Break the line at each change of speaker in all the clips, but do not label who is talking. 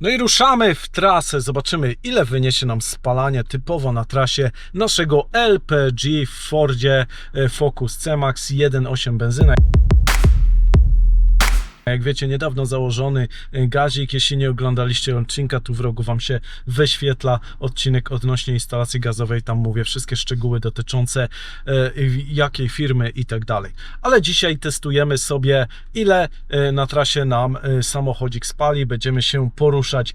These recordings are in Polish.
No i ruszamy w trasę. Zobaczymy, ile wyniesie nam spalanie typowo na trasie naszego LPG w Fordzie e, Focus C-Max 1.8 benzyna. Jak wiecie, niedawno założony e, gazik. Jeśli nie oglądaliście odcinka, tu w rogu Wam się wyświetla odcinek odnośnie instalacji gazowej. Tam mówię wszystkie szczegóły dotyczące e, jakiej firmy i tak dalej. Ale dzisiaj testujemy sobie, ile e, na trasie nam samochodzik spali. Będziemy się poruszać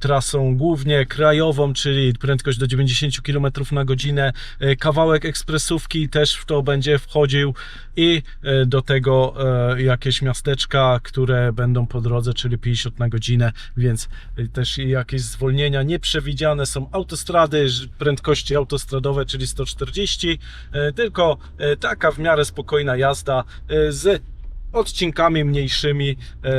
trasą głównie krajową, czyli prędkość do 90 km na godzinę. Kawałek ekspresówki też w to będzie wchodził i do tego jakieś miasteczka, które będą po drodze, czyli 50 na godzinę, więc e, też jakieś zwolnienia nieprzewidziane są autostrady, prędkości autostradowe, czyli 140, e, tylko e, taka w miarę spokojna jazda z odcinkami mniejszymi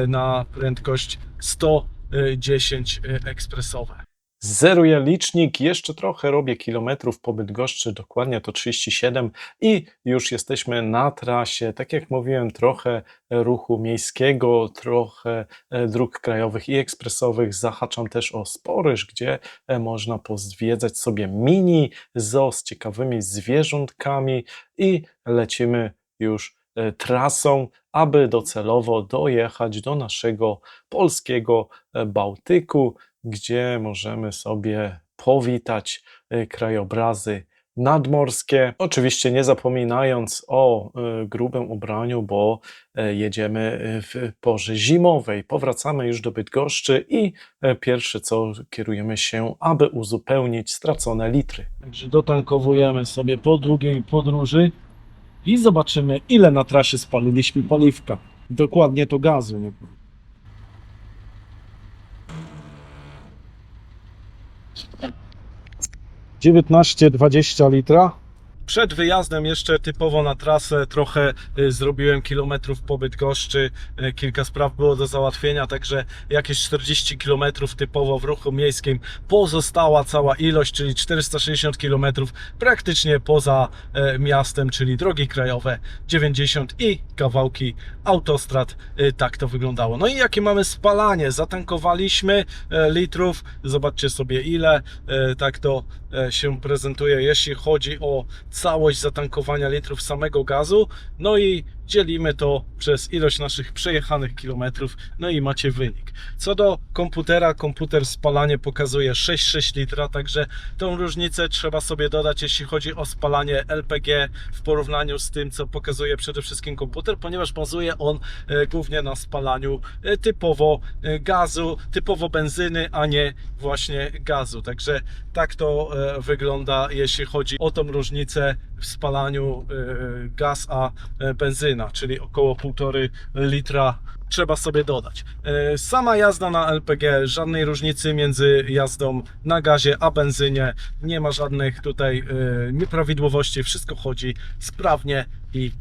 na prędkość 110 e, ekspresowe.
Zeruję licznik, jeszcze trochę robię kilometrów po Bydgoszczy, dokładnie to 37 i już jesteśmy na trasie. Tak jak mówiłem, trochę ruchu miejskiego, trochę e, dróg krajowych i ekspresowych. Zahaczam też o Sporyż, gdzie e, można pozwiedzać sobie mini zoo z ciekawymi zwierzątkami i lecimy już e, trasą, aby docelowo dojechać do naszego polskiego e, Bałtyku gdzie możemy sobie powitać y, krajobrazy nadmorskie. Oczywiście nie zapominając o y, grubym ubraniu, bo y, jedziemy w porze zimowej. Powracamy już do Bydgoszczy i pierwsze co kierujemy się, aby uzupełnić stracone litry.
Także dotankowujemy sobie po długiej podróży i zobaczymy ile na trasie spaliliśmy paliwka. Dokładnie to gazu, nie. 19-20 litra. Przed wyjazdem jeszcze typowo na trasę trochę y, zrobiłem kilometrów po Bydgoszczy, y, kilka spraw było do załatwienia, także jakieś 40 kilometrów typowo w ruchu miejskim. Pozostała cała ilość, czyli 460 kilometrów praktycznie poza e, miastem, czyli drogi krajowe 90 i kawałki autostrad. Y, Tak to wyglądało. No i jakie mamy spalanie? Zatankowaliśmy e, litrów, zobaczcie sobie ile. E, Tak to się prezentuje, jeśli chodzi o całość zatankowania litrów samego gazu. No i dzielimy to przez ilość naszych przejechanych kilometrów, no i macie wynik. Co do komputera, komputer spalanie pokazuje 6,6 litra, także tą różnicę trzeba sobie dodać, jeśli chodzi o spalanie LPG w porównaniu z tym, co pokazuje przede wszystkim komputer, ponieważ bazuje on e, głównie na spalaniu e, typowo e, gazu, typowo benzyny, a nie właśnie gazu. Także tak to wygląda, jeśli chodzi o tą różnicę w spalaniu e, gaz a e, benzyna, czyli około 1,5 litra trzeba sobie dodać. E, Sama jazda na LPG, żadnej różnicy między jazdą na gazie a benzynie, nie ma żadnych tutaj nieprawidłowości, wszystko chodzi sprawnie i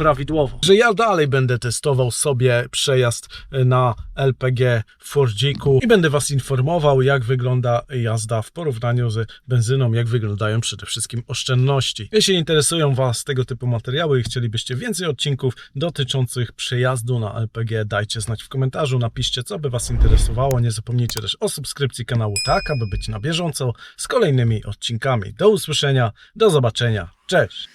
prawidłowo. Że ja dalej będę testował sobie przejazd na LPG w Fordziku i będę Was informował, jak wygląda jazda w porównaniu z benzyną, jak wyglądają przede wszystkim oszczędności. Jeśli interesują Was tego typu materiały i chcielibyście więcej odcinków dotyczących przejazdu na LPG, dajcie znać w komentarzu, napiszcie, co by Was interesowało. Nie zapomnijcie też o subskrypcji kanału, tak aby być na bieżąco z kolejnymi odcinkami. Do usłyszenia, do zobaczenia, cześć!